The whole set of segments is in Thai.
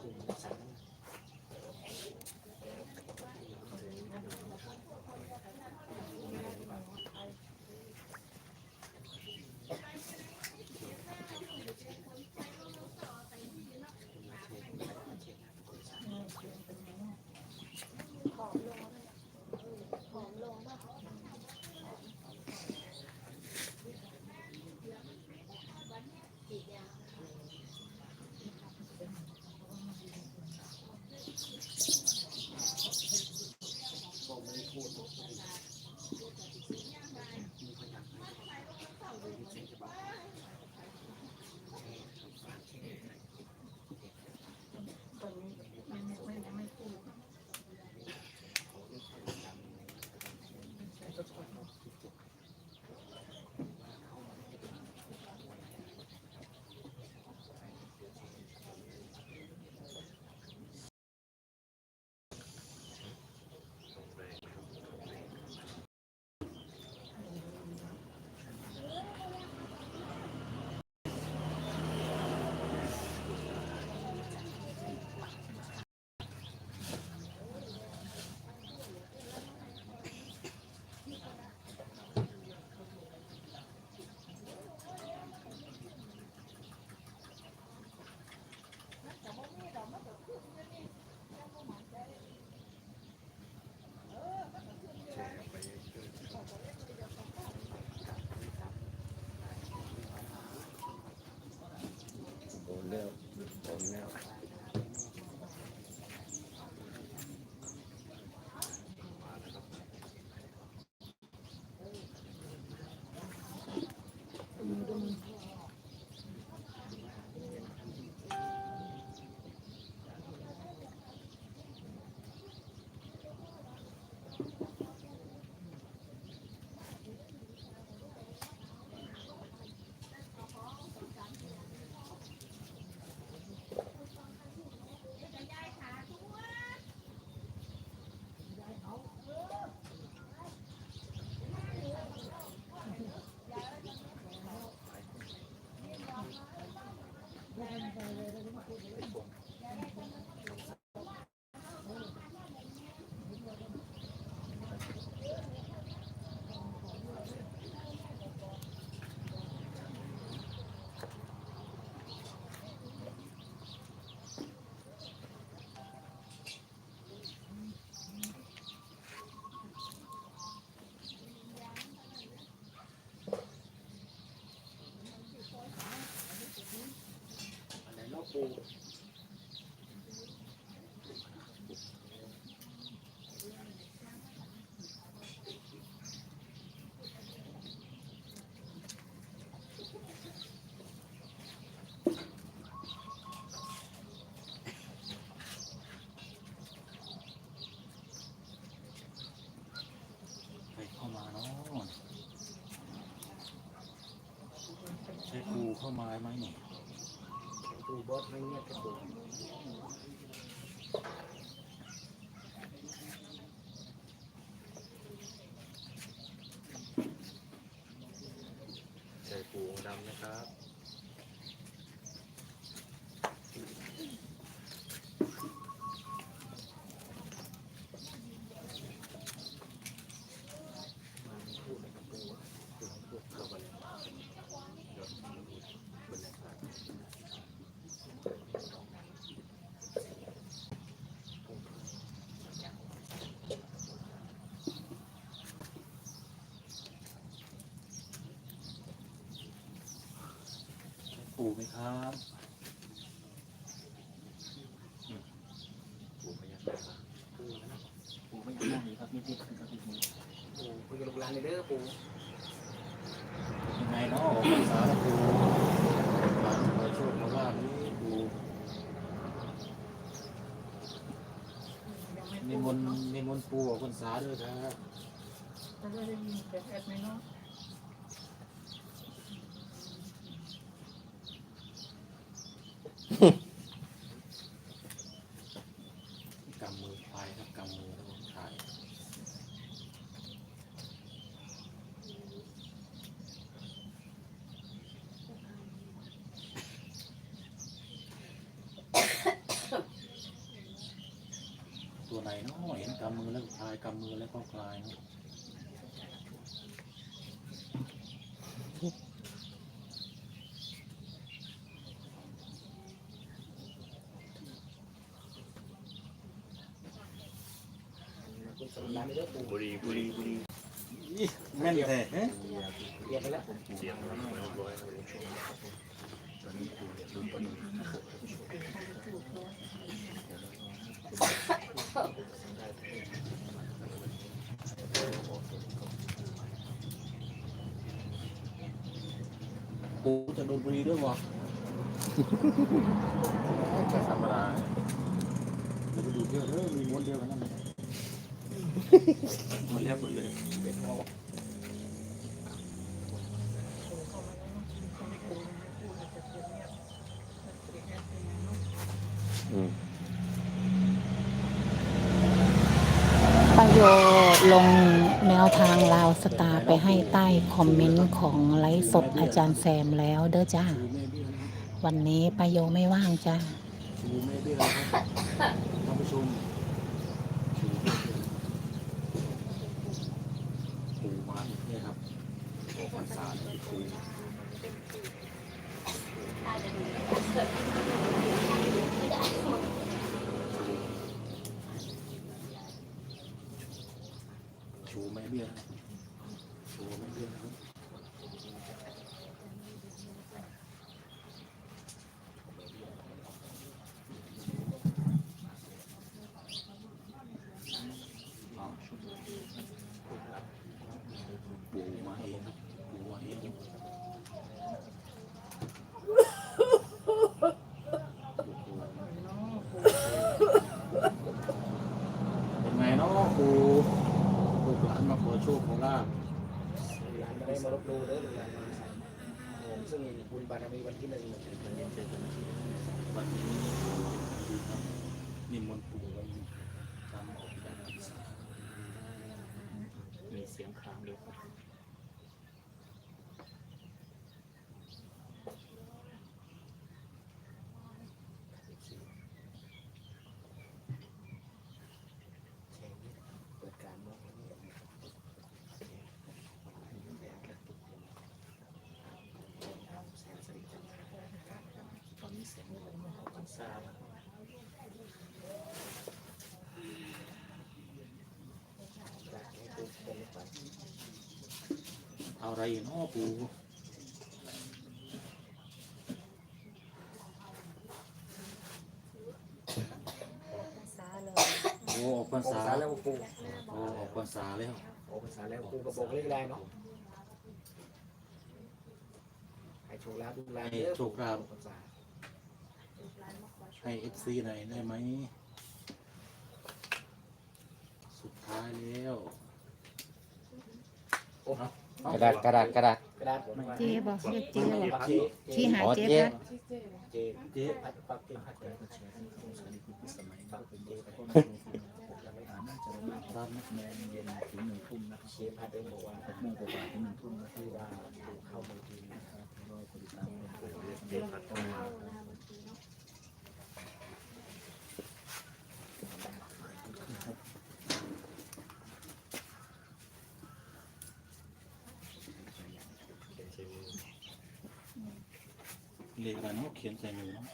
ผ ไรเนาะปูใครเข้ามาเนาะใช่ครูเข้ามาไหมเนี่ย ปูบอสไม่เงียบกับปูใส่ปูองค์ดำนะครับ ใช่ครูไหมครับปูพยัญชนะปูนะครูไม่ยากนั่งนี้ครับนิดๆครับนิดปูปูจะลูกหลานเลยเด้อปูยังไงเนาะออกพรรษาแล้วครูมาขอโชคมาว่านี่ครูยังไม่นิมนต์นิมนต์ปูออกพรรษาด้วยครับจะได้ยินแบบแอดไหมเนาะ กำมือควายครับกำมือครับผมถ่ายตัวไหนเนาะเห็นกำมือแล้วคลายกำมือแล้วก็คลายเนาะ บุรีบุรีบุรีอีแม่นแท้เอ๊ะเรียกไปแล้วเสียงมันไม่ร้อยปูจะโดนบุรีด้วยวะแค่ธรรมดาเดี๋ยวไปดูเที่ยวเฮ้ยมีม้วนเดียวกันนั่นเลย มันเรียบหมดเลยประโยชน์ลงแนวทางลาวสตาร์ไปให้ใต้คอมเมนต์ของไลฟ์สดอาจารย์แซมแล้วเด้อจ้าดูแม่เบี้ยนะครับวันนี้ประโยไม่ว่างจ้าดูแม่เบี้ยนะครับท่านผู้ชมดูแม่เบี้ยปูมาอีกเนี่ยครับออกพรร ษาเนี่ยปูชูแม่เบี้ยนะครับชูแม่เบี้ยนะครับ ปูมาเองครับปูมาเองเป็นไงเนาะปูลูกหลานมาขอโชคขอลาบ ร้านได้มาลบดูเด้อร้านผมซึ่งบุญบารมีวันที่หนึ่งวันนี้นิมนต์ปูไว้ตามออกจากพรรษา มีเสียงครามด้วย เปิดการมองวันนี้แสนสิริจันทรา ตอนนี้เสียงของพันซา จากนี้ปู่คงไป เอาอะไรเนาะปูโอ้ออกพรรภาษาษาแล้วปู่โอ้ออกพรรษาแล้วโอ้ภาษาแล้วปู่ก็บอกเลขได้เนาะให้โชคลาภลูกหลานเด้อปู่ภาษาให้เอฟซีหน่อยได้ไหม สุดท้ายแล้ว โอ้ กระดาษกระดาษกระดาษ กระดาษผมเจ๊บอกเรียกเจ๊บอกเจ๊ที่หาอ๋อเจ๊เจ๊พัด เจ๊เจ๊พัดปักเจ๊พัดเจ๊พัดเจ๊ปักเจ๊พัดเจ๊ยังไม่ถามตามนะเชฟพัดเองบอกว่าหกโมงกว่าถึงหนึ่งทุ่มนะที่ว่าปู่เข้าเมืองจีนนะครับรอคนติดตามปู่ เด็กพัดต้องมา เลขอะไรเนาะเขียนใส่มือเนาะ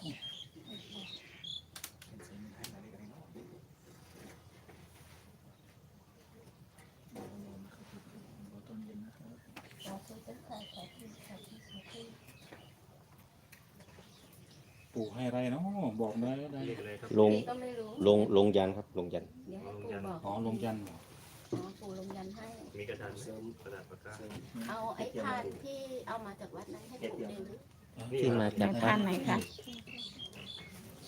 ปู่ให้อะไรเนาะบอกได้ได้เรียกอะไรครับลงก็ไม่รู้ลงลงยันครับ ลงยันเดี๋ยวให้ปู่บอกอ๋อลงยันเหรออ๋อปู่ลงยันให้ มีกระดานไหมกระดาษปากกาเอาไอ้พานที่เอามาจากวัดนั้นให้ปู่เลยหรือ ที่มาจากพันไหนคะ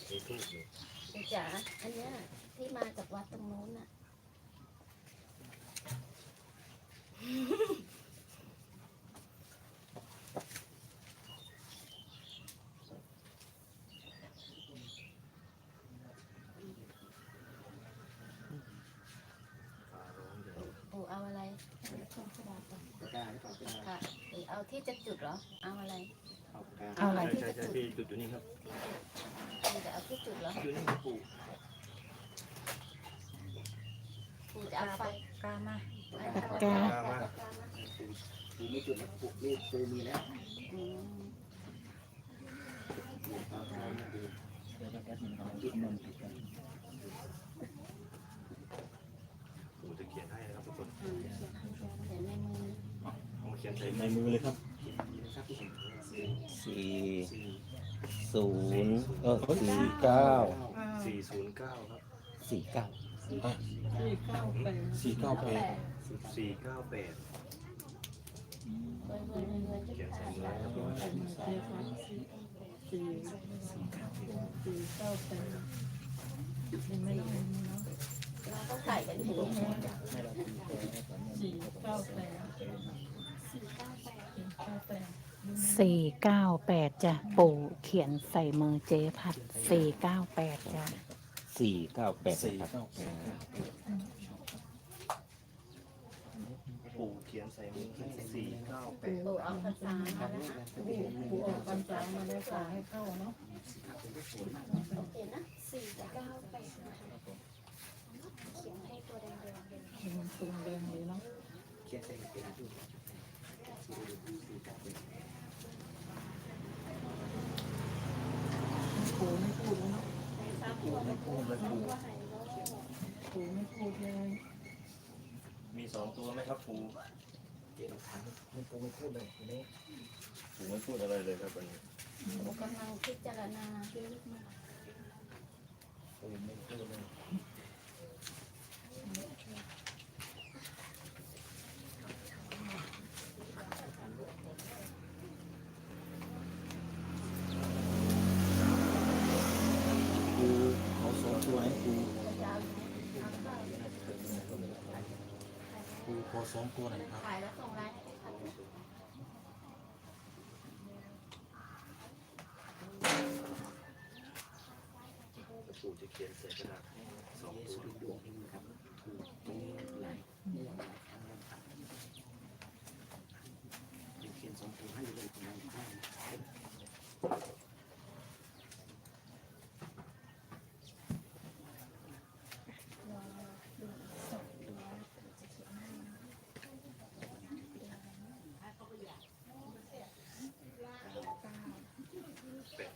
มีทูบปู่จ๋าอันเนี้ยที่มาจากวัดตรงนู้นน่ะปู่เอาอะไร ปากกาหรือเปล่าเป็นอะไร ค่ะหรือเอาที่จะจุดเหรอ เอาอะไร เอาปากกา เอาอะไร ใช่ใช่ใช่ที่จุดอยู่นี่ครับปู่จะเอาที่จุดเหรออยู่นี่ครับปู่ปู่จะเอาไปกามาปากกาปูไม่จุดนะปูเลขปูมีแล้วอืมเดี๋ยวจะแอดมินของจุดนนติดกันผมจะเขียนให้นะครับทุกคนอืมเห็นในมือเอามาเขียนใส่ในมือเลยครับ สี่ศูนย์เออสี่เก้าสี่ศูนย์เก้าครับสี่เก้าสี่เก้าแปดสี่เก้าแปดสี่เก้าแปดเขียนใส่มือสี่สี่เก้าแปดไม่ได้เนาะเราต้องใส่กันถึงสี่เก้าแปดสี่เก้าแปด สี่เก้าแปดจ้ะ ปู่เขียนใส่มือเจ๊พัดสี่เก้าแปดจ้ะ สี่เก้าแปดสี่นะครับเก้าแปดปู่เขียนใส่มือให้สี่เก้าแปด ปู่เอาภาษามานะคะปู่ปู่ออกพรรษามาได้สาให้เข้าเนาะโอเคนะสี่เก้าแปดนะคะเขียนให้ตัวแดงๆเลยมันตุงแดงเลยเนาะ เขียนใส่เป็นจุดปู่ไม่พูดแล้วเนาะ ปู ไม่ปูเลยปูปู่ไม่พูดเลยมีสองตัวไหมครับปู่เดี๋ยวถามไม่ปูไม่พูดเลยวันนี้ปู่ไม่พูดอะไรเลยครับวันนี้ปู่กำลังพิจารณาปูไม่พูดเลย ปูเขาสองตัวให้ปูปูข อสองตัวหน่อยครับ ขายแล้วส่งไลน์ให้ค่ะปู่จะเขียนใส่กระดาษให้สองตัวดวงเองครับปูตรงนี้หลายนี่หลายครั้งแล้วครับเขียนสองตัวให้เลยตรงนั้นให้ แปด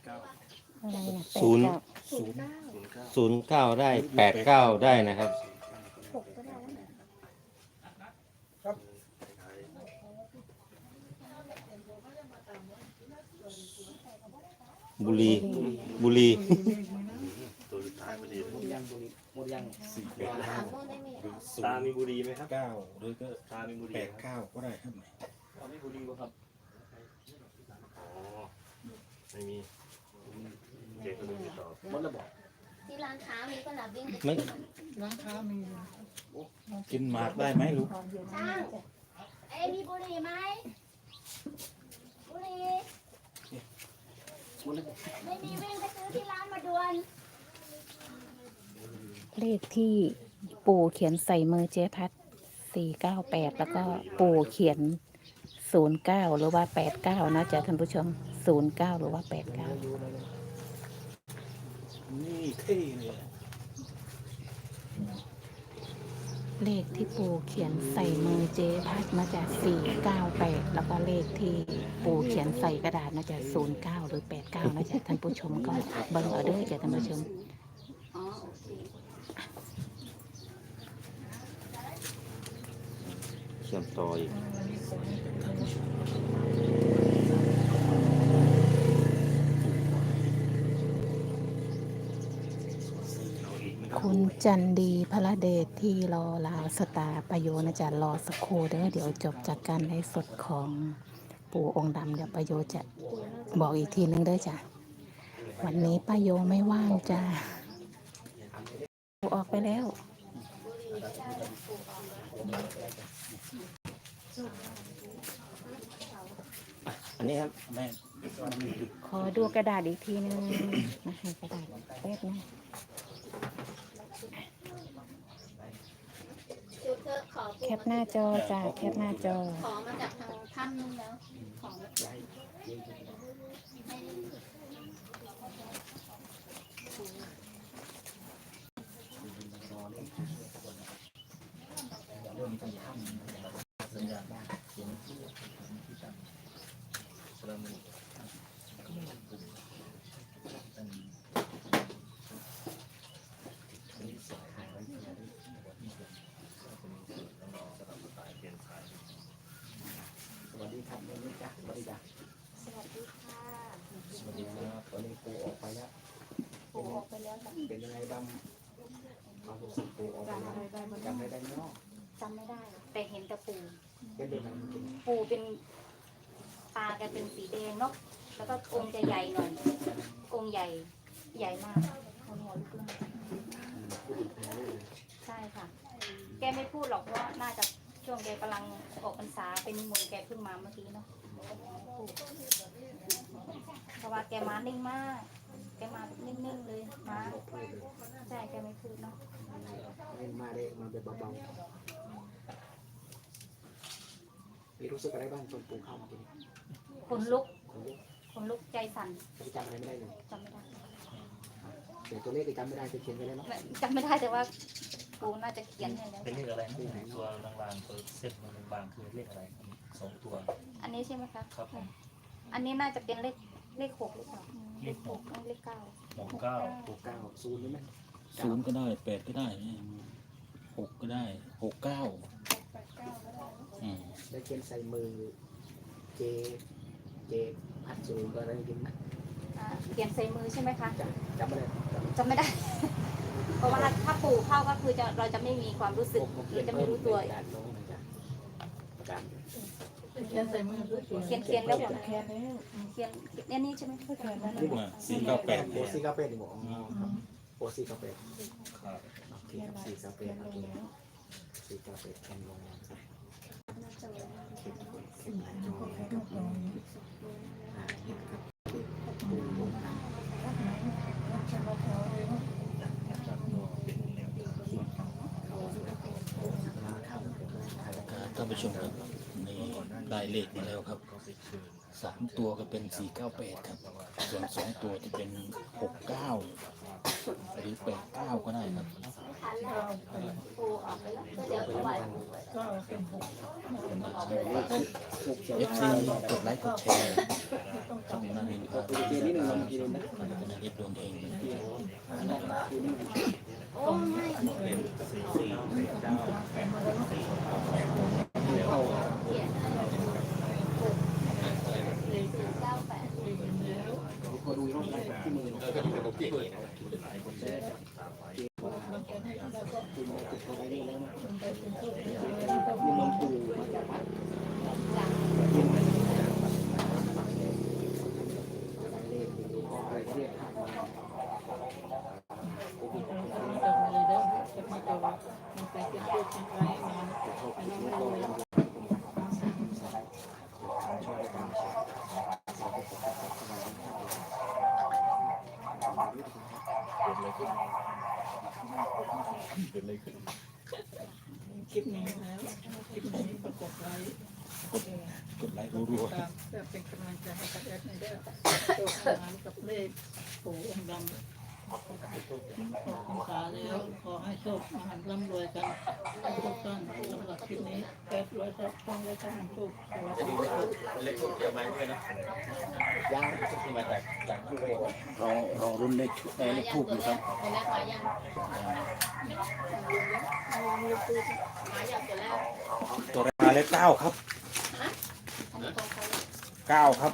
เก้า อะไรนะแปดศูนย์ เก้าศูนย์ศูนย์เก้าศูนย์เก้าได้แปดเก้าได้นะครับ หกก็ได้แล้วนะ บุรี บุรี ตัวสุดท้ายพอดีเลยหมดยังบุรีหมดยังสี่แปดถามโน่นได้ไหมหรือศูตานย์มีบุรีไหมครับ เก้าหรือก็ตามีบุรีแปไหมดครับเก้าก็ได้ครับ ตามีบุรีป่ะครับ อ๋อ ไม่มี เจ๊ก็เลยไม่ตอบหมดแล้วบอกที่ร้านค้ามีก็หลับวิ่งไปไม่ร้านค้ามีอยู่กินหมากได้ไหมลูกช่างเอ้ยมีบุหรี่ไหมบุหรี่หมดแล้วบอกไม่มีวิ่งไปซื้อที่ร้านมาด่วนเลขที่ปู่เขียนใส่มือเจ๊พัดสี่เก้าแปดแล้วก็ปู่เขียนศูนย์เก้าหรือว่าแปดเก้านะจ๊ะท่านผู้ชมศูนย์เก้าหรือว่าแปดเก้า นี่เท่เลยเลขที่ปู่เขียนใส่มือเจ๊พัดมาจากสี่เก้าแปดแล้วก็เลขที่ปู่เขียนใส่กระดาษมาจากศูนย์เก้าหรือแปดเก้านะจ๊ะท่านผู้ชมก็เบิ่งเอาเด้อจ้ะท่านผู้ชมเคเชื่อมต่ออีก เอาอีกไหมครับ คุณ จันดีพระเดชที่รอลาวสตาร์ประโยชน์นะจ๊ะรอสักครู่เด้อเดี๋ยวจบจากการไลฟ์สดของปู่องค์ดำเดี๋ยวประโยชน์จะบอกอีกทีนึงเด้อจ้ะวันนี้ป้าโยไม่ว่างจ้ะปู่ออกไปแล้วอันนี้ครับแม่ขอดูกระดาษอีกทีนึงนะให้กระดาษแป๊บนะ จุดเถอะขอ แค ปหน้าจอจ้ะแคปหน้าจอ ขอมาจากทางถ้ำนึงแล้ว ของ นที่ถ้ำนะครับสัญญาณเขียนที่ที่ตั้งสระมุก็ไม่ลงกลุ่มเป็นอันนี้สายขายไว้ที่ไหนนี่เป็นสระมุตายเปลี่ยนสายสวัสดีครับวันนี้จ้ะสวัสดีจ้ะ สวัสดีค่ะ สวัสดีครับตอนนี้ปูออกไปแล้ว ปู่ออกไปแล้วจ้ะ เป็นยังไงบ้างความรู้สึกปูออกไปแล้วจำได้ได้ไหมเนาะจำไม่ได้ แต่เห็นแต่ปู่เป็นแบบไหนจริงปู่เป็นตาแกเป็นสีแดงเนาะแล้วก็องค์จะใหญ่หน่อยองค์ใหญ่ใหญ่มากคนหัวลุกเลยใช่ค่ะ แกไม่พูดหรอกเพราะว่าน่าจะช่วงแกกำลังออกพรรษาเป็นมนต์แกเพิ่งมาเมื่อกี้เนาะเพราะว่าแกมานิ่งมาก กมานิ่งๆเลยมาใช่แกไม่พูดเนาะเล่มาได้มาแบบเบาๆมีรู้สึกอะไรบ้างตอนปูเข้ามาทีนี้คนลุกคนลุกคนลุกใจสั่นจำอะไรไม่ได้เลยจำไม่ได้แต่ตัวเลขจำไม่ได้จะเขียนไปแล้วเนาะจำไม่ได้แต่ว่าปูน่าจะเขียนให้แล้วเป็นเลขอะไรนะตัวลางๆตัวเส้นมันบางๆคือเลขอะไรสองตัว อันนี้ใช่ไหมคะครับอันนี้น่าจะเป็นเลข เลขหกหรือเปล่าเลขหกเลขเก้าหกเก้าหกเก้าศูนย์นี่ไหมศูนย์ก็ได้แปดก็ได้หกก็ได้หกเก้าอืมได้เขียนใส่มือเจเจพัดศูนย์ก็อะไรกินนะอ่าเขียนใส่มือใช่ไหมคะจำจำไม่ได้จำจำไม่ได้ เพราะว่าถ้าปูเข้าก็คือจะเราจะไม่มีความรู้สึกผมหรือจะไม่รู้ตัวในการลงนะจ๊ะการ เขียนใส่มือด้วยเขียนเขียนแล้วหมดแค่นี้เขียนเนี่ยนี่ใช่ไหมแค่นั้นอะสี่เก้าแปดโอซีเก้าเปดนี่บอกอ๋อครับโอซีเก้าเปดครับโอเคครับสี่ก้าเปดโอเคสี่ก้าเปดแข่งลงนะครับเข็มเข็มหลายจอนะครับอ่าเห็นครับปูลงน้ำเขามาเข้าเป็นไทยครับท่านผู้ชมครับ ได้เลขมาแล้วครับสามตัวก็เป็นสี่เก้าแปดครับ ส่วนสองตัวจะเป็นหกเก้าหรือแปดเก้าก็ได้ครับเอฟซีกดไลค์กดแชร์ช่องนารินพาโอเคนิดนึงลองทีนึงนะมันจะได้เอฟดวงเองโอ้ไม่สี่สี่เก้าแปด ห้โชคมหันร่ำรวยกันทุกท่านสำหรับคลิปนี้แปดร้อยทับช่องและช่องทุกสวัสดีครับเล็กพวกเกี่ยวไม้ด้วยนะย่างที่มาจากจากผู้เวรอรอรุ่นเลขเอ่อเลขทูบอยู่ครับเห็นแล้วขายยังขายอยากจะแล้วตัวแรกมาเลขเก้าครับอันนี้ของเขาเก้าครับ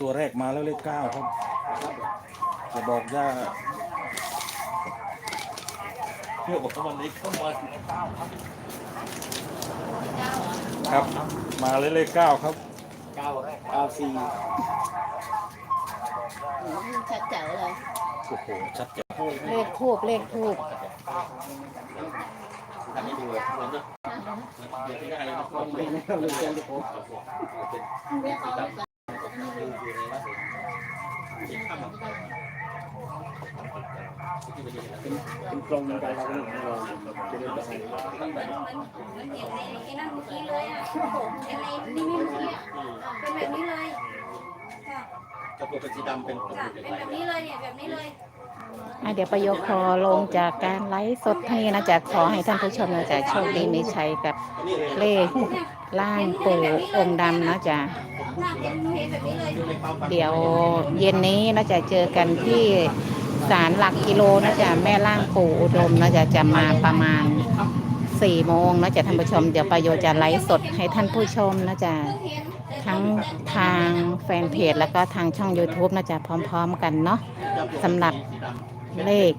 ตัวแรกมาแล้วเลขเก้าครับจะบอกย่า เพื่อบอกว่าวันนี้เข้ามาครับ มาเลยเลขเก้าครับเก้าเก้าสี่ชัดเจ๋วเลยโอ้โหชัดเจนเลขทูบเลขทูบทำให้ดูเหมือนเนาะเดี๋ยวที่ได้นะต้องเล่นเล่นเล่นโอ้เรียกเขาเลยดูอยู่ในวัดที่ทำที่มันจะเป็น เป็นกลงในการเราเรื่องของเราจะเดินไปไหนไอ้นั่นเมื่อกี้เลยอะเห็นในนี่เมื่อกี้เป็นแบบนี้เลยค่ะกระปุกเป็นสีดำเป็นค่ะเป็นแบบนี้เลยเนี่ยแบบนี้เลย อะเดี๋ยวประโยคขอลงจากการไลฟ์สดเท่านี้นะจ๊ะขอให้ท่านผู้ชมนะจ๊ะโชคดีมีชัยกับเลขล่างปู่องค์ดำนะจ๊ะเห็นเห็นแบบนี้เลย เดี๋ยวเย็นนี้นะจ๊ะเจอกันที่ ศาลหลักกิโลนะจ๊ะแม่ล่างปู่อุดมนะจ๊ะจะมาประมาณสี่โมงนะจ๊ะท่านผู้ชมเดี๋ยวประโยชน์จะไลฟ์สดให้ท่านผู้ชมนะจ๊ะทั้งทางแฟนเพจแล้วก็ทางช่อง YouTube นะจ๊ะพร้อม ๆ กันเนาะสำหรับเลข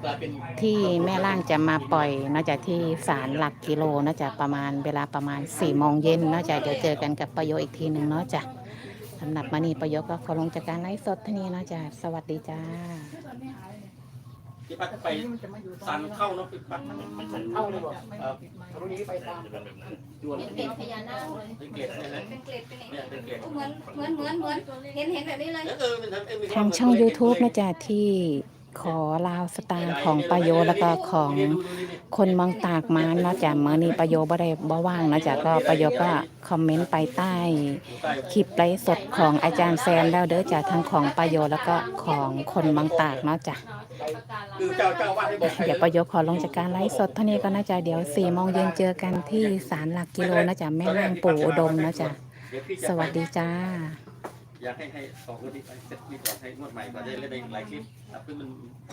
ที่แม่ล่างจะมาปล่อยนะจ๊ะที่ศาลหลักกิโลนะจ๊ะประมาณเวลาประมาณ4ี่โมงเย็นนะจ๊ะเดี๋ยวเจอกันกับประโยชน์อีกทีหนึ่งเนาะจ๊ะสำหรับมานีประโยชน์ก็ขอลงจากการไลฟ์สดท่านี้เนาะจ๊ะสวัสดีจ้า พี่ปัดไปสั่งสันนี้เข้าเนาะพี่ปัดมันมันมันเข้าเลยบอกเออรุ่นนี้ไปตามจะเป็นแบบนั้นจวนเป็นเกล็ดพญานาคเลยเป็นเกล็ดเนี่ยนะเป็นเกล็ดเป็นเนี่ยเป็นเกล็ดเหมือนเหมือนเหมือนเหมือนเห็นเห็นแบบนี้เลยทางช่อง YouTube นะจ๊ะที่ขอลาวสตาร์ของปะโยแล้วก็ของคนมองตากมานะจ๊ะเมื่อนี้ปะโยบ่ได้บ่ว่างนะจ๊ะก็ปะโยก็คอมเมนต์ไปใต้คลิปไลฟ์สดของอาจารย์แซมแล้วเด้อจ้ะทั้งของปะโยแล้วก็ของคนบางตากเนาะจ้ะ คือเจ้าเจ้าว่าให้บอกใครเดี๋ยวประโยชน์ขอลงจากการไลฟ์สดเท่านี้ก็น่าจะเดี๋ยวสี่โมงเย็นเจอกันที่ศาลหลักกิโลนะจ๊ะแม่นางปู่อุดมนะจ๊ะเดี๋ยวพี่จะสวัสดีจ้า อยากให้ให้ออกวันนี้ไปเสร็จนี่ก่อนให้งวดใหม่ก่อนจะได้เล่นในหลายคลิปครับคือมัน